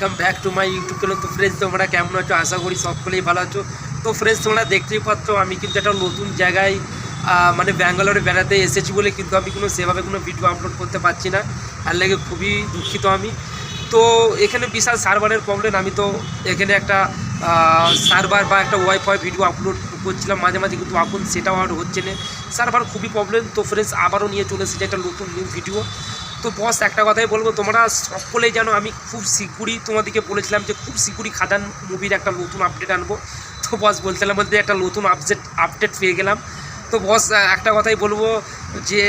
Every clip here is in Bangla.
Welcome back to my YouTube channel তো ফ্রেন্ডস তোমরা কেমন আছো? আশা করি সকলেই ভালো আছো। তো ফ্রেন্ডস তোমরা দেখতেই পাচ্ছ, আমি কিন্তু একটা নতুন জায়গায় মানে ব্যাঙ্গালোরে বেড়াতে এসেছি বলে কিন্তু আমি কোনো, সেভাবে কোনো ভিডিও আপলোড করতে পারছি না। আর লেগে খুবই দুঃখিত আমি। তো এখানে বিশাল সার্ভারের প্রবলেম আমি তো এখানে একটা সার্ভার বা একটা ওয়াইফাই ভিডিও আপলোড করছিলাম। মাঝে মাঝে কিন্তু এখন সেটাও আর হচ্ছে না। সার্ভার খুবই প্রবলেম তো ফ্রেন্ডস আবারও নিয়ে চলে এসেছি একটা নতুন নিউ ভিডিও তো বস, একটা কথাই বলব, তোমরা সকলেই জানো আমি খুব শীঘ্রই তোমাদেরকে বলেছিলাম যে খুব শীঘ্রই খাদান মুভির একটা নতুন আপডেট আনব। তো বস বলছিলাম বলতে একটা নতুন আপডেট আপডেট পেয়ে গেলাম। তো বস, একটা কথাই বলব যে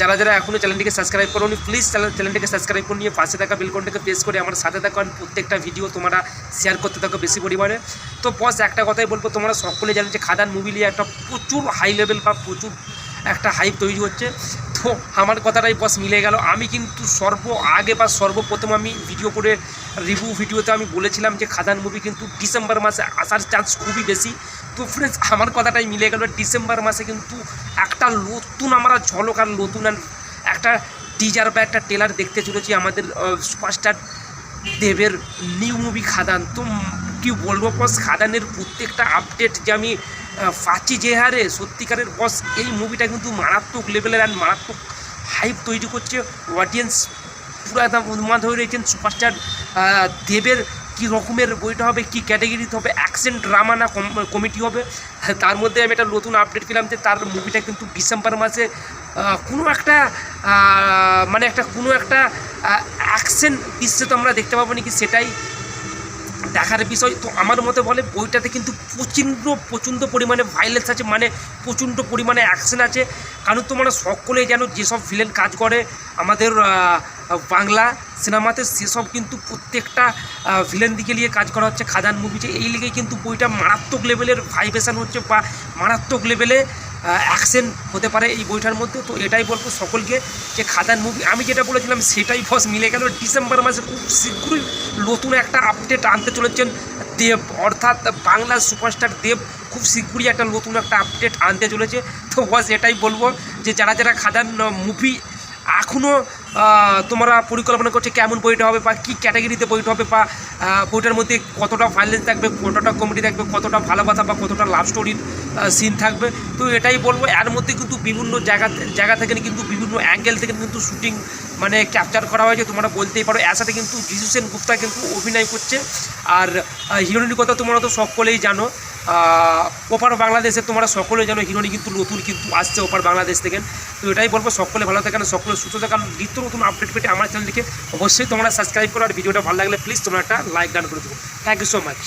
যারা যারা এখনও চ্যানেলটিকে সাবস্ক্রাইব করোনি প্লিজ চ্যানেলটিকে সাবস্ক্রাইব করে নিয়ে পাশে থাকা বেলকনটাকে প্রেস করে আমার সাথে থাকো আর প্রত্যেকটা ভিডিও তোমরা শেয়ার করতে থাকো বেশি পরিমাণে। তো বস, একটা কথাই বলব, তোমরা সকলে জানেন যে খাদান মুভি নিয়ে একটা প্রচুর হাই লেভেল বা প্রচুর একটা হাইপ তৈরি হচ্ছে। আমার কথাটাই বস মিলে গেল। আমি কিন্তু সর্ব আগে বা সর্বপ্রথম আমি ভিডিও করে রিভিউ ভিডিওতে আমি বলেছিলাম যে খাদান মুভি কিন্তু ডিসেম্বর মাসে আসার চান্স খুবই বেশি। তো ফ্রেন্ডস আমার কথাটাই মিলে গেল ডিসেম্বর মাসে কিন্তু একটা নতুন আমরা ঝলক আর নতুন একটা টিজার বা একটা টেলার দেখতে চলেছি আমাদের সুপারস্টার দেবের নিউ মুভি খাদান। তো কি বলব বস খাদানের প্রত্যেকটা আপডেট যে আমি পাচ্ছি যে হারে, সত্যিকারের বস এই মুভিটা কিন্তু মারাত্মক লেভেলের আর মারাত্মক হাইপ তৈরি করছে। অডিয়েন্স পুরো একদম উন্মাদ হয়ে রয়েছেন। সুপারস্টার দেবের কী রকমের বইটা হবে, কী ক্যাটাগরিতে হবে অ্যাকশন ড্রামা না কমিটি হবে? তার মধ্যে আমি একটা নতুন আপডেট পেলাম যে তার মুভিটা কিন্তু ডিসেম্বর মাসে কোনো একটা মানে একটা কোনো একটা অ্যাকশন বিশ্বে তো আমরা দেখতে পাবো নাকি সেটাই দেখার বিষয়। তো আমার মতে বলে, বইটাতে কিন্তু প্রচণ্ড প্রচণ্ড পরিমাণে ভাইলেন্স আছে মানে প্রচণ্ড পরিমাণে অ্যাকশন আছে। কারণ তোমরা সকলেই যেন যেসব ভিলেন কাজ করে, আমাদের বাংলা সিনেমাতে সেসব কিন্তু প্রত্যেকটা ভিলেন দিকে নিয়ে কাজ করা হচ্ছে। খাদান মুভিতে এই লিগে কিন্তু বইটা মারাত্মক লেভেলের ভাইব্রেশন হচ্ছে বা মারাত্মক লেভেলে অ্যাকশন হতে পারে এই বইটার মধ্যে। তো এটাই বলব সকলকে যে খাদান মুভি আমি যেটা বলেছিলাম, সেটাই ফস মিলে গেল। ডিসেম্বর মাসে খুব শীঘ্রই নতুন একটা আপডেট আনতে চলেছেন দেব। অর্থাৎ বাংলার সুপারস্টার দেব খুব শীঘ্রই একটা নতুন একটা আপডেট আনতে চলেছে। তো বস এটাই বলব যে যারা যারা খাদান মুভি এখনও তোমরা পরিকল্পনা করছে কেমন বইটা হবে বা কী ক্যাটাগরিতে বইটা হবে বা বইটার মধ্যে কতটা ভাইলেন্স থাকবে, কতটা কমেডি থাকবে, কতটা ভালোবাসা বা কতটা লাভ স্টোরির সিন থাকবে। তো এটাই বলব, এর মধ্যে কিন্তু বিভিন্ন জায়গা জায়গা থেকে কিন্তু বিভিন্ন অ্যাঙ্গেল থেকে কিন্তু শুটিং মানে ক্যাপচার করা হয়েছে। তোমরা বলতেই পারো, এর সাথে কিন্তু যিশু সেন গুপ্তা কিন্তু অভিনয় করছে। আর হিরোনির কথা তোমরা তো সকলেই জানো। ওপার বাংলাদেশে তোমরা সকলে জানো হিরোনি কিন্তু নতুন কিন্তু আসছে ওপার বাংলাদেশ থেকে। তো এটাই বলব, সকলে ভালো থাকেন, সকলে সুস্থ থাকেন। নিত্য নতুন আপডেট পেতে আমার চ্যানেলটিকে অবশ্যই তোমরা সাবস্ক্রাইব করো। আর ভিডিওটা ভালো লাগলে প্লিজ তোমরা একটা লাইক ডান করে দেবো থ্যাংক ইউ সো মাচ